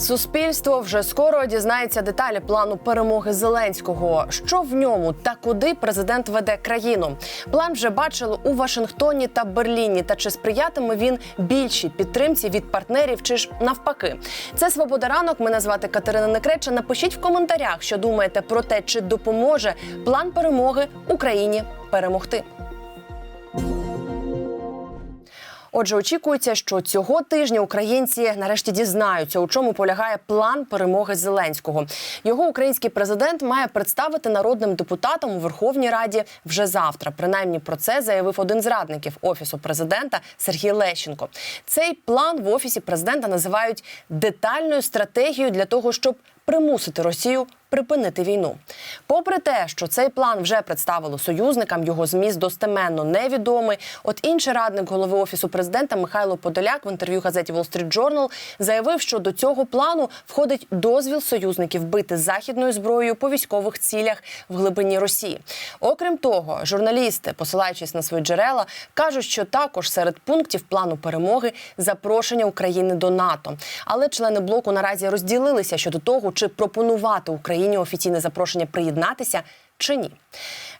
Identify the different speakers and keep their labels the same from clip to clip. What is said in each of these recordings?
Speaker 1: Суспільство вже скоро дізнається деталі плану перемоги Зеленського. Що в ньому та куди президент веде країну? План вже бачили у Вашингтоні та Берліні. Та чи сприятиме він більшій підтримці від партнерів, чи ж навпаки? Це свобода ранок. Мене звати Катерина Некреча. Напишіть в коментарях, що думаєте про те, чи допоможе план перемоги Україні перемогти. Отже, очікується, що цього тижня українці нарешті дізнаються, у чому полягає план перемоги Зеленського. Його український президент має представити народним депутатам у Верховній Раді вже завтра. Принаймні про це заявив один з радників офісу президента Сергій Лещенко. Цей план в офісі президента називають детальною стратегією для того, щоб примусити Росію припинити війну. Попри те, що цей план вже представили союзникам, його зміст достеменно невідомий. От інший радник голови офісу президента Михайло Подоляк в інтерв'ю газеті Wall Street Journal заявив, що до цього плану входить дозвіл союзників бити західною зброєю по військових цілях в глибині Росії. Окрім того, журналісти, посилаючись на свої джерела, кажуть, що також серед пунктів плану перемоги запрошення України до НАТО. Але члени блоку наразі розділилися щодо того, чи пропонувати Україні офіційне запрошення приєднатися чи ні.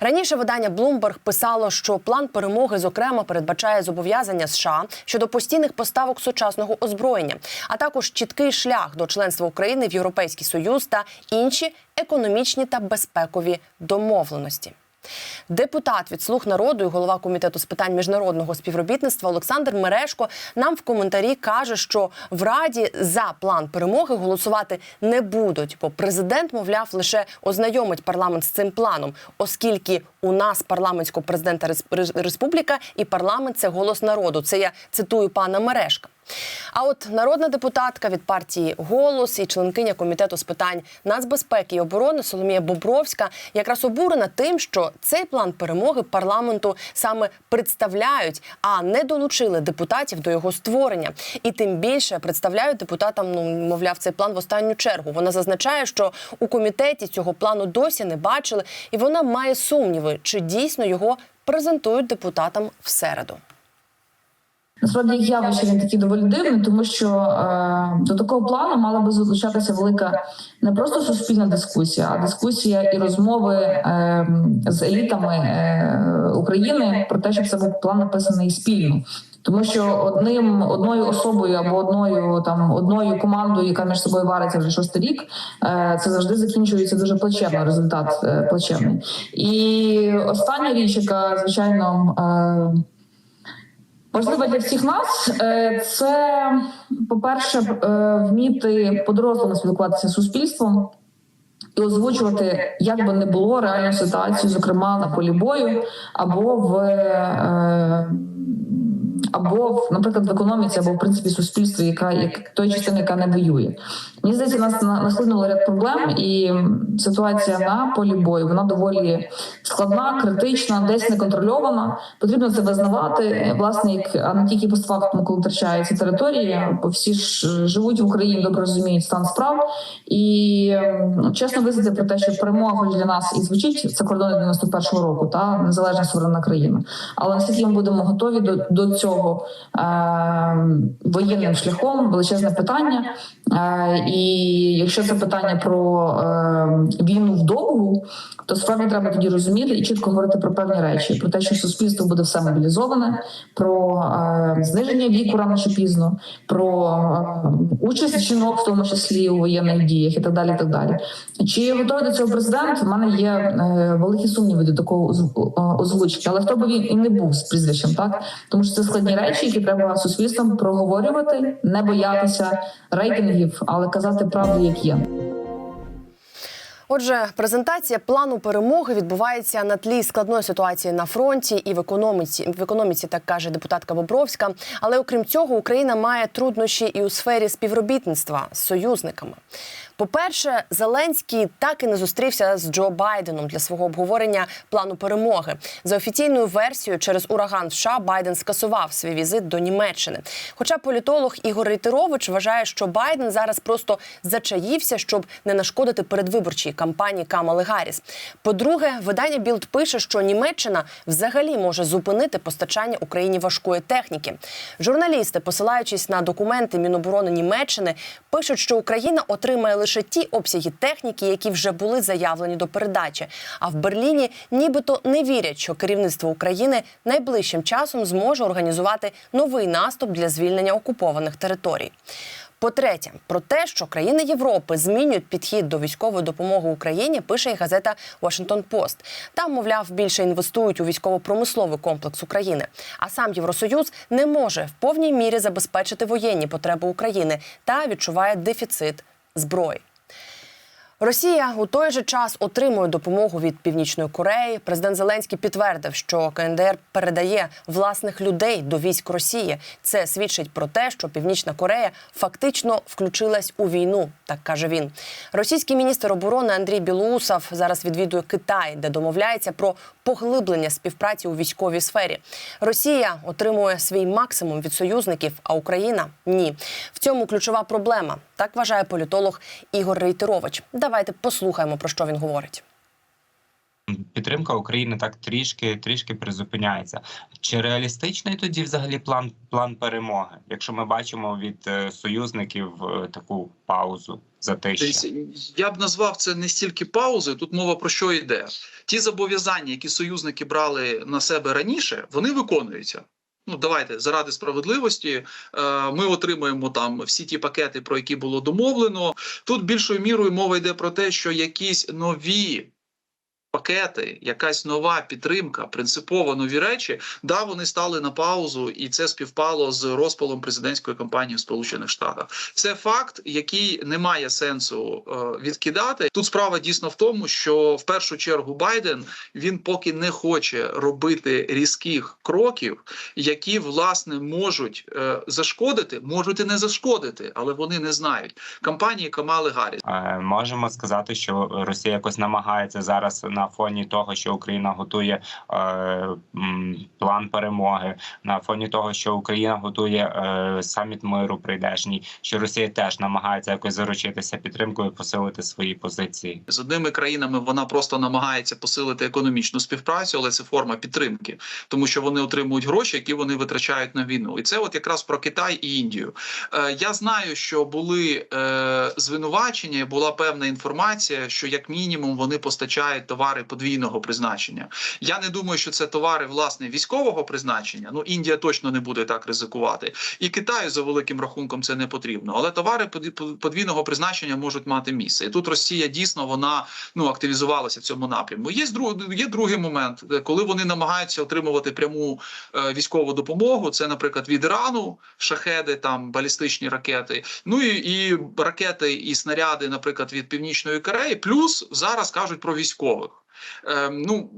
Speaker 1: Раніше видання Bloomberg писало, що план перемоги, зокрема, передбачає зобов'язання США щодо постійних поставок сучасного озброєння, а також чіткий шлях до членства України в Європейський Союз та інші економічні та безпекові домовленості. Депутат від слуг народу і голова комітету з питань міжнародного співробітництва Олександр Мерешко нам в коментарі каже, що в раді за план перемоги голосувати не будуть, бо президент, мовляв, лише ознайомить парламент з цим планом, оскільки у нас парламентського президента республіка і парламент це голос народу. Це я цитую пана Мерешка. А от народна депутатка від партії Голос і членкиня комітету з питань нацбезпеки і оборони Соломія Бобровська якраз обурена тим, що цей план перемоги парламенту саме представляють, а не долучили депутатів до його створення. І тим більше представляють депутатам, ну мовляв, цей план в останню чергу. Вона зазначає, що у комітеті цього плану досі не бачили, і вона має сумніви, чи дійсно його презентують депутатам в середу.
Speaker 2: Насправді явище він такий доволі дивний, тому що е, до такого плану мала би залучатися велика не просто суспільна дискусія, а дискусія і розмови е, з елітами е, України про те, щоб це був план написаний спільно. Тому що одним одною особою або одною там одною командою, яка між собою вариться вже шостий рік, е, це завжди закінчується дуже плачевно. Результат е, плачевний. І остання річ, яка звичайно. Важливо для всіх нас е, це, по-перше, е, вміти по-дорослому спілкуватися з суспільством і озвучувати, як би не було реальну ситуацію, зокрема на полі бою, або в е, або наприклад, в економіці, або в принципі суспільстві, яка як той частини, яка не воює. Мені здається, нас на- нахлинуло ряд проблем, і ситуація на полі бою вона доволі складна, критична, десь неконтрольована. Потрібно це визнавати, власне, як а не тільки постфактум, коли втрачаються території, бо всі ж живуть в Україні, добре розуміють стан справ. І ем, чесно визнати про те, що перемога для нас і звучить це кордони 91-го року, та незалежна суверенна країна. Але наскільки ми будемо готові до, до цього е, воєнним шляхом, величезне питання. Е, і якщо це питання про е, війну вдовгу, то справді треба тоді розуміти і чітко говорити про певні речі: про те, що суспільство буде все мобілізоване, про е, зниження віку рано чи пізно, про е, участь жінок, в тому числі у воєнних діях, і так далі. І так далі. Чи готовий до цього президент? У мене є е, великі сумніви до такого е, озвучки, але хто би він і не був з прізвищем, так тому що це складні речі, які треба суспільством проговорювати, не боятися рейтингів, але казати правду, як є.
Speaker 1: Отже, презентація плану перемоги відбувається на тлі складної ситуації на фронті і в економіці. В економіці так каже депутатка Бобровська. Але окрім цього, Україна має труднощі і у сфері співробітництва з союзниками. По-перше, Зеленський так і не зустрівся з Джо Байденом для свого обговорення плану перемоги. За офіційною версією, через ураган США Байден скасував свій візит до Німеччини. Хоча політолог Ігор Рейтерович вважає, що Байден зараз просто зачаївся, щоб не нашкодити передвиборчій кампанії Камали Гарріс. По-друге, видання Білд пише, що Німеччина взагалі може зупинити постачання Україні важкої техніки. Журналісти, посилаючись на документи Міноборони Німеччини, пишуть, що Україна отримає лише ті обсяги техніки, які вже були заявлені до передачі. А в Берліні нібито не вірять, що керівництво України найближчим часом зможе організувати новий наступ для звільнення окупованих територій. По-третє, про те, що країни Європи змінюють підхід до військової допомоги Україні, пише і газета Washington Post. Там, мовляв, більше інвестують у військово-промисловий комплекс України. А сам Євросоюз не може в повній мірі забезпечити воєнні потреби України та відчуває дефіцит зброї. Росія у той же час отримує допомогу від Північної Кореї. Президент Зеленський підтвердив, що КНДР передає власних людей до військ Росії. Це свідчить про те, що Північна Корея фактично включилась у війну. Так каже він. Російський міністр оборони Андрій Білоусов зараз відвідує Китай, де домовляється про поглиблення співпраці у військовій сфері. Росія отримує свій максимум від союзників, а Україна ні. В цьому ключова проблема. Так вважає політолог Ігор Рейтерович. Давайте послухаємо про що він говорить.
Speaker 3: Підтримка України так трішки трішки призупиняється. Чи реалістичний тоді взагалі план план перемоги, якщо ми бачимо від е, союзників е, таку паузу?
Speaker 4: Дивіться, Я б назвав це не стільки паузою. Тут мова про що йде. Ті зобов'язання, які союзники брали на себе раніше, вони виконуються. Ну, давайте заради справедливості. е, Ми отримуємо там всі ті пакети, про які було домовлено. Тут більшою мірою мова йде про те, що якісь нові. Пакети, якась нова підтримка, принципово нові речі, да, вони стали на паузу, і це співпало з розпалом президентської кампанії в Сполучених Штатах. Це факт, який не має сенсу е, відкидати. Тут справа дійсно в тому, що в першу чергу Байден він поки не хоче робити різких кроків, які власне можуть е, зашкодити, можуть і не зашкодити, але вони не знають. Кампанії Камали Гарріс.
Speaker 3: Е, Можемо сказати, що Росія якось намагається зараз на фоні того, що Україна готує е, план перемоги, на фоні того, що Україна готує е, саміт миру прийдешній, що Росія теж намагається якось заручитися підтримкою, посилити свої позиції.
Speaker 4: З одними країнами вона просто намагається посилити економічну співпрацю, але це форма підтримки, тому що вони отримують гроші, які вони витрачають на війну. І це от якраз про Китай і Індію. Е, я знаю, що були е, звинувачення, була певна інформація, що як мінімум вони постачають товари подвійного призначення. Я не думаю, що це товари власне військового призначення. Ну Індія точно не буде так ризикувати, і Китаю за великим рахунком це не потрібно. Але товари подві- подвійного призначення можуть мати місце. І тут Росія дійсно вона ну активізувалася в цьому напрямку. Є є другий момент, коли вони намагаються отримувати пряму е, військову допомогу. Це, наприклад, від Ірану шахеди, там балістичні ракети. Ну і, і ракети і снаряди, наприклад, від Північної Кореї. Плюс зараз кажуть про військових. Е, ну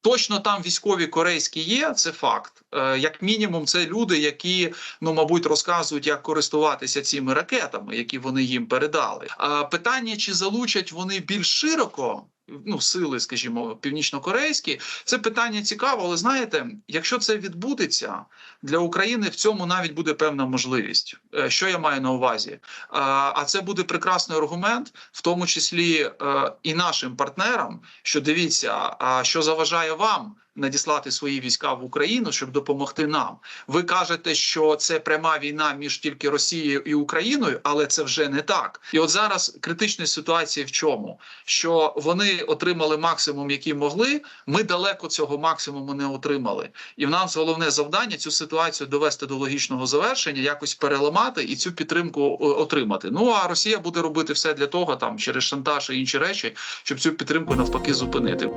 Speaker 4: точно там військові корейські є, це факт. Е, як мінімум, це люди, які ну мабуть розказують, як користуватися цими ракетами, які вони їм передали. А питання, чи залучать вони більш широко. Ну, сили, скажімо, північнокорейські, це питання цікаво, але знаєте, якщо це відбудеться для України, в цьому навіть буде певна можливість. Е, Що я маю на увазі? А а це буде прекрасний аргумент, в тому числі е, і нашим партнерам, що дивіться, що заважає вам надіслати свої війська в Україну, щоб допомогти нам. Ви кажете, що це пряма війна між тільки Росією і Україною, але це вже не так. І от зараз критична ситуація в чому? Що вони отримали максимум, який могли. Ми далеко цього максимуму не отримали. І в нас головне завдання цю ситуацію довести до логічного завершення, якось переламати і цю підтримку отримати. Ну а Росія буде робити все для того, там через шантаж і інші речі, щоб цю підтримку навпаки зупинити.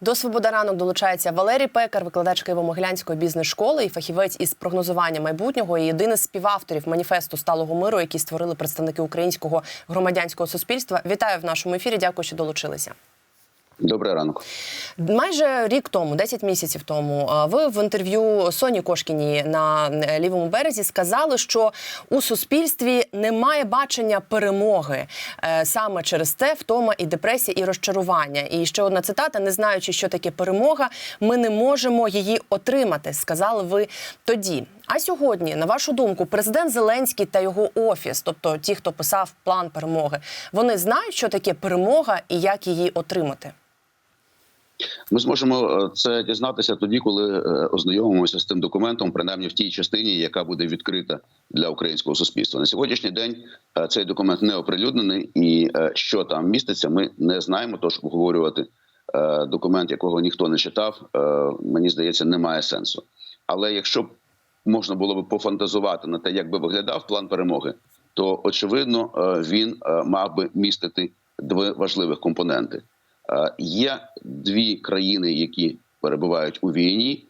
Speaker 1: До свобода ранок долучається Валерій Пекар, викладач Києво-Могилянської бізнес-школи і фахівець із прогнозування майбутнього. І один із співавторів маніфесту сталого миру, який створили представники українського громадянського суспільства. Вітаю в нашому ефірі. Дякую, що долучилися.
Speaker 5: Добрий ранок.
Speaker 1: Майже рік тому, 10 місяців тому, ви в інтерв'ю Соні Кошкіній на е, лівому березі сказали, що у суспільстві немає бачення перемоги Е, саме через те втома і депресія, і розчарування. І ще одна цитата: не знаючи, що таке перемога, ми не можемо її отримати. Сказали ви тоді. А сьогодні, на вашу думку, президент Зеленський та його офіс, тобто ті, хто писав план перемоги, вони знають, що таке перемога і як її отримати.
Speaker 5: Ми зможемо е, це дізнатися тоді, коли е, ознайомимося з тим документом, принаймні в тій частині, яка буде відкрита для українського суспільства. На сьогоднішній день е, цей документ не оприлюднений, і що там міститься, ми не знаємо. Тож обговорювати документ, якого ніхто не читав, мені здається, немає сенсу. Але якщо можна було би пофантазувати на те, як би виглядав план перемоги, то очевидно е, він е, мав би містити два важливих компоненти. Е, Є дві країни, які перебувають у війні.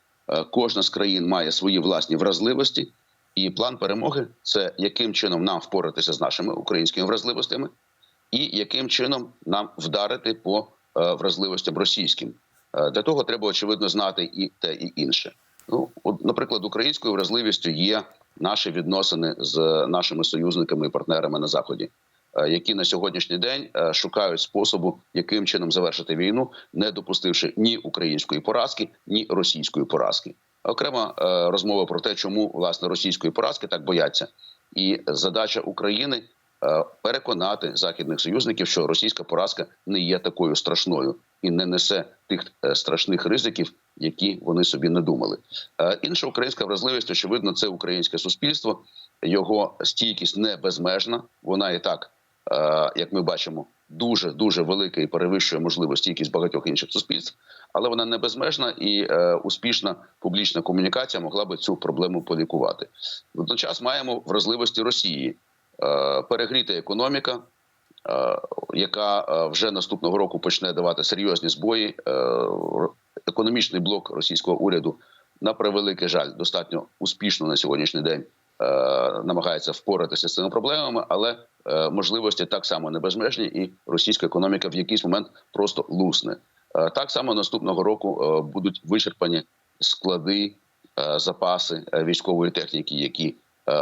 Speaker 5: Кожна з країн має свої власні вразливості, і план перемоги це яким чином нам впоратися з нашими українськими вразливостями, і яким чином нам вдарити по вразливостям російським. Для того треба очевидно знати і те, і інше. Ну, от, наприклад, українською вразливістю є наші відносини з нашими союзниками і партнерами на заході е, які на сьогоднішній день е, шукають способу, яким чином завершити війну, не допустивши ні української поразки, ні російської поразки. Окрема е, розмова про те, чому власне російської поразки так бояться, і задача України переконати західних союзників, що російська поразка не є такою страшною і не несе тих страшних ризиків, які вони собі не думали. Е, Інша українська вразливість, очевидно, це українське суспільство. Його стійкість не безмежна. Вона і так, е, як ми бачимо, дуже дуже велика і перевищує можливо стійкість багатьох інших суспільств, але вона не безмежна і е, успішна публічна комунікація могла би цю проблему полікувати. Водночас маємо вразливості Росії, перегріта економіка. Яка вже наступного року почне давати серйозні збої, економічний блок російського уряду на превеликий жаль достатньо успішно на сьогоднішній день е, намагається впоратися з цими проблемами, але е, можливості так само не безмежні, і російська економіка в якийсь момент просто лусне. Е, так само наступного року е, будуть вичерпані склади, е, запаси е, військової техніки, які е,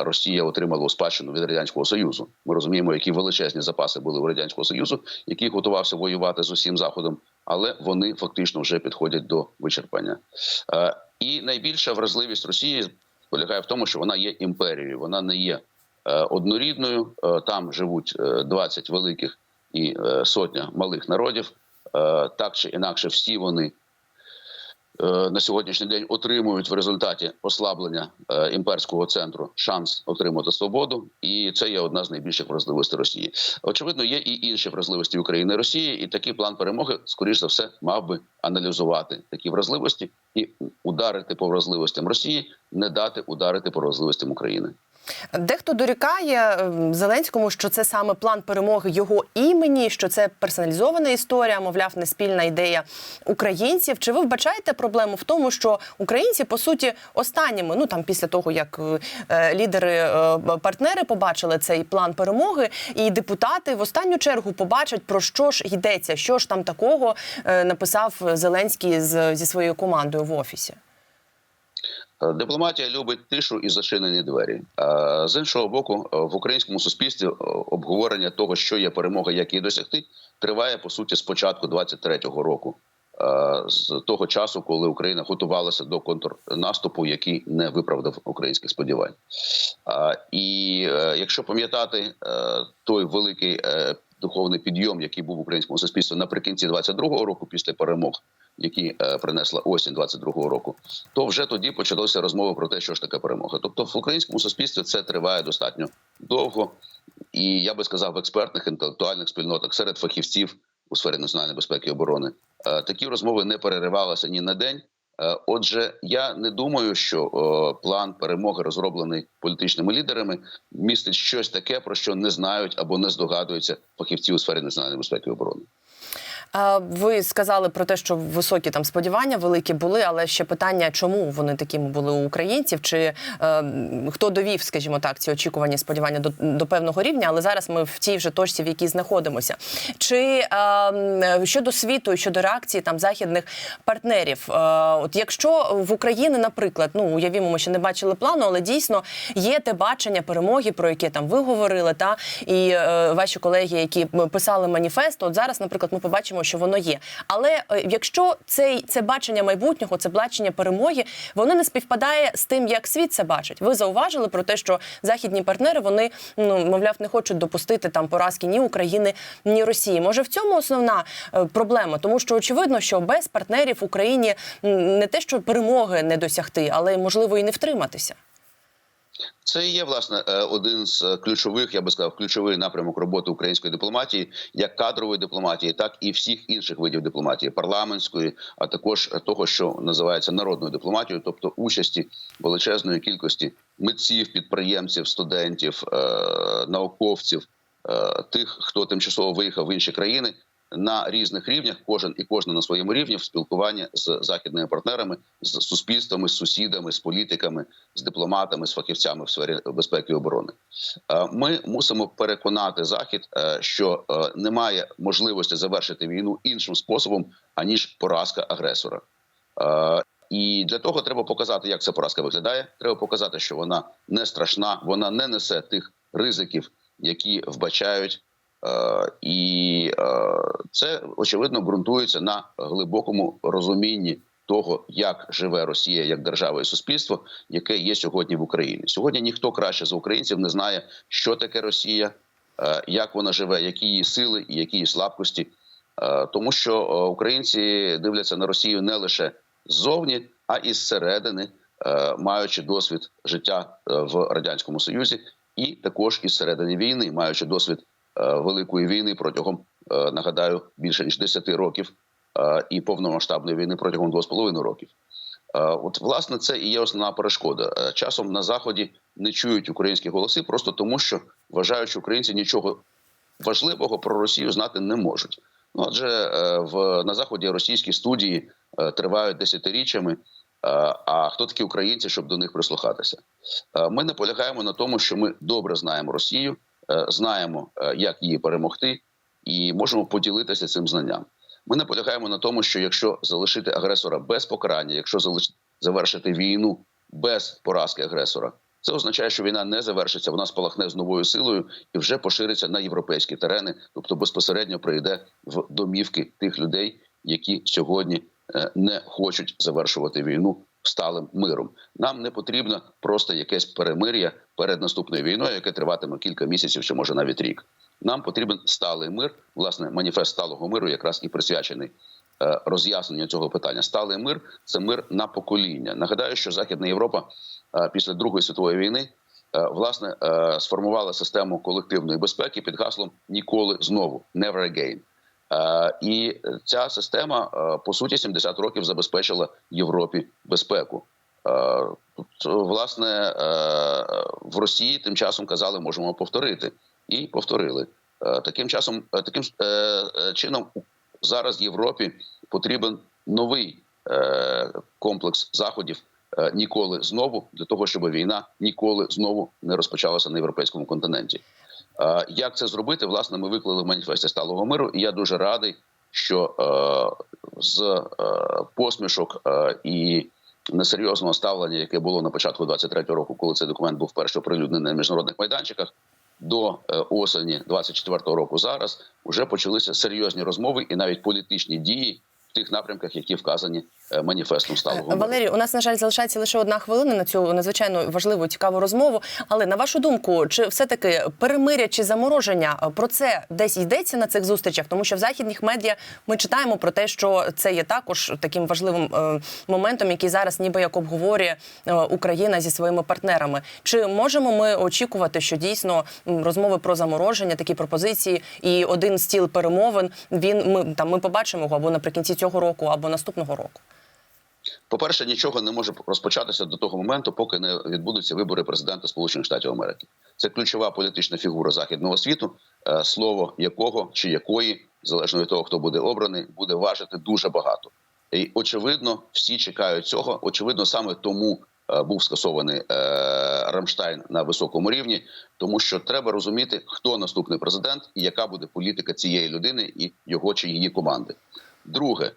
Speaker 5: Росія отримала у спадщину від радянського союзу. Ми розуміємо, які величезні запаси були у радянського союзу, який готувався воювати з усім заходом, але вони фактично вже підходять до вичерпання. Е, І найбільша вразливість Росії полягає в тому, що вона є імперією, вона не є е, однорідною. Е, Там живуть е, 20 великих і сотня малих народів. Так чи інакше, всі вони на сьогоднішній день отримують в результаті ослаблення е, імперського центру шанс отримати свободу, і це є одна з найбільших вразливостей Росії. Очевидно, є і інші вразливості України і Росії, і такий план перемоги, скоріш за все, мав би аналізувати такі вразливості і ударити по вразливостям Росії, не дати ударити по вразливостям України.
Speaker 1: Дехто дорікає ем, Зеленському, що це саме план перемоги його імені, що це персоналізована історія, мовляв, не спільна ідея українців. Чи ви вбачаєте проблему в тому, що українці по суті останніми, ну там після того як е, лідери е, партнери побачили цей план перемоги, і депутати в останню чергу побачать про що ж йдеться, що ж там такого е, написав Зеленський з, зі своєю командою в офісі.
Speaker 5: Е, Дипломатія любить тишу і зачинені двері. А з іншого боку, е, в українському суспільстві е, обговорення того, що є перемога, як її досягти, триває по суті з початку 23-го року, Е, з того часу, коли Україна готувалася до контрнаступу, який не виправдав українських сподівань. І е, якщо пам'ятати е, той великий е, духовний підйом, який був в українському суспільстві наприкінці 22-го року, після перемог, які е, принесла осінь 22-го року, то вже тоді почалося розмови про те, що ж таке перемога. Тобто в українському суспільстві це триває достатньо довго, і я би сказав, в експертних інтелектуальних спільнотах серед фахівців у сфері національної безпеки і оборони е, такі розмови не переривалися ні на день. Е, Отже, я не думаю, що е, план перемоги, розроблений політичними лідерами, містить щось таке, про що не знають або не здогадуються фахівці у сфері національної безпеки і оборони.
Speaker 1: Ви сказали про те, що високі там сподівання великі були, але ще питання, чому вони такими були у українців? Чи е, хто довів, скажімо так, ці очікування, сподівання до, до певного рівня? Але зараз ми в тій вже точці, в якій знаходимося. Чи е, щодо світу, щодо реакції там західних партнерів, е, от якщо в Україні, наприклад, ну уявімо, ми ще не бачили плану, але дійсно є те бачення перемоги, про яке там ви говорили, та і е, ваші колеги, які писали маніфест, от зараз, наприклад, ми побачимо, що воно є. Але е, якщо цей це бачення майбутнього, це бачення перемоги, воно не співпадає з тим, як світ це бачить. Ви зауважили про те, що західні партнери вони ну мовляв не хочуть допустити там поразки ні України, ні Росії. Може, в цьому основна е, проблема, тому що очевидно, що без партнерів Україні не те, що перемоги не досягти, але можливо і не втриматися.
Speaker 5: Це є власне е, один з е, ключових, я би сказав, ключовий напрямок роботи української дипломатії, як кадрової дипломатії, так і всіх інших видів дипломатії, парламентської, а також того, що називається народною дипломатією, тобто участі величезної кількості митців, підприємців, студентів, е, науковців, тих, хто тимчасово виїхав в інші країни. На різних рівнях кожен і кожна на своєму рівні в спілкуванні з західними партнерами, з суспільствами, з сусідами, з політиками, з дипломатами, з фахівцями в сфері безпеки і оборони. Е, Ми мусимо переконати захід, е, що е, немає можливості завершити війну іншим способом аніж поразка агресора. І для того треба показати, як ця поразка виглядає. Треба показати, що вона не страшна, вона не несе тих ризиків, які вбачають. Е, І е, це очевидно ґрунтується на глибокому розумінні того, як живе Росія як держава і суспільство, яке є сьогодні в Україні. Сьогодні ніхто краще за українців не знає, що таке Росія, е, як вона живе, які її сили і які її слабкості. Тому що українці дивляться на Росію не лише ззовні, а і зсередини, маючи досвід життя в радянському союзі, і також із середини війни, маючи досвід великої війни протягом е, нагадаю більше ніж 10 років, е, і повномасштабної війни протягом 2,5 років. Е, От власне це і є основна перешкода. Е, Часом на заході не чують українські голоси, просто тому що вважають, що українці нічого важливого про Росію знати не можуть. Ну адже е, в на заході російські студії е, тривають десятиріччями. Е, А хто такі українці, щоб до них прислухатися? Е, Ми наполягаємо на тому, що ми добре знаємо Росію, е, знаємо, е, як її перемогти, і можемо поділитися цим знанням. Ми наполягаємо на тому, що якщо залишити агресора без покарання, якщо завершити війну без поразки агресора, це означає, що війна не завершиться, вона спалахне з новою силою і вже пошириться на європейські терени, тобто безпосередньо прийде в домівки тих людей, які сьогодні е, не хочуть завершувати війну сталим миром. Нам не потрібно просто якесь перемир'я перед наступною війною, яке триватиме кілька місяців чи може навіть рік. Нам потрібен сталий мир. Власне, маніфест сталого миру якраз і присвячений е, роз'ясненню цього питання. Сталий мир це мир на покоління. Нагадаю, що Західна Європа е, після Другої світової війни е, власне сформувала систему колективної безпеки під гаслом ніколи знову never again. І ця система по суті 70 років забезпечила Європі безпеку. Е, Тут, власне, е, в Росії тим часом казали, можемо повторити, і повторили. Е, Таким часом, е, таким е, е, чином, зараз Європі потрібен новий е, комплекс заходів е, ніколи знову для того, щоб війна ніколи знову не розпочалася на європейському континенті. Е, Як це зробити? Власне, ми виклали в маніфесті сталого миру, і я дуже радий, що е, з е, посмішок е, і несерйозного ставлення, яке було на початку 23-го року, коли цей документ був вперше оприлюднений на міжнародних майданчиках, до е, осені 24-го року. Зараз вже почалися серйозні розмови і навіть політичні дії в тих напрямках, які вказані маніфестом сталого миру.
Speaker 1: Валерій, у нас на жаль залишається лише одна хвилина на цю надзвичайно важливу цікаву розмову. Але на вашу думку, чи все таки перемиря чи замороження е, про це десь йдеться на цих зустрічах? Тому що в західних медіа ми читаємо про те, що це є також таким важливим е, моментом, який зараз ніби як обговорює е, Україна зі своїми партнерами. Чи можемо ми очікувати, що дійсно розмови про замороження, такі пропозиції, і один стіл перемовин він ми там ми побачимо його або наприкінці цього року, або наступного року?
Speaker 5: По-перше, нічого не може розпочатися до того моменту, поки не відбудуться вибори президента Сполучених Штатів Америки. Це ключова політична фігура західного світу, е, слово якого чи якої залежно від того, хто буде обраний, буде важити дуже багато. І очевидно, всі чекають цього. Очевидно, саме тому е, був скасований е, Рамштайн на високому рівні, тому що треба розуміти, хто наступний президент і яка буде політика цієї людини і його чи її команди. Друге,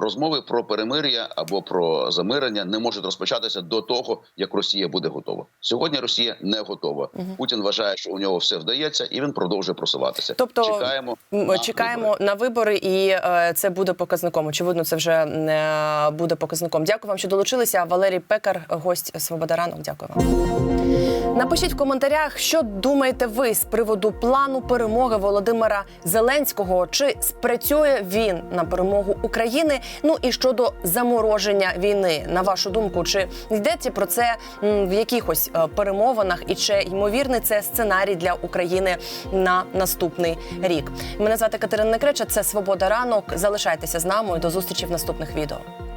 Speaker 5: розмови про перемир'я або про замирення не можуть розпочатися до того, як Росія буде готова. Сьогодні Росія не готова. Путін вважає, що у нього все вдається, і він продовжує просуватися.
Speaker 1: Тобто,
Speaker 5: чекаємо на
Speaker 1: Чекаємо
Speaker 5: вибори.
Speaker 1: на вибори, і е, це буде показником. Очевидно, це вже е, буде показником. Дякую вам, що долучилися. Валерій Пекар, гость Свобода ранок. Дякую вам. Напишіть в коментарях, що думаєте ви з приводу плану перемоги Володимира Зеленського. Чи спрацює він на перемогу України? Ну і щодо замороження війни, на вашу думку, чи йдеться про це в якихось е, перемовинах, і чи ймовірний це сценарій для України на наступний рік? Мене звати Катерина Некреча. Це Свобода ранок. Залишайтеся з нами. До зустрічі в наступних відео.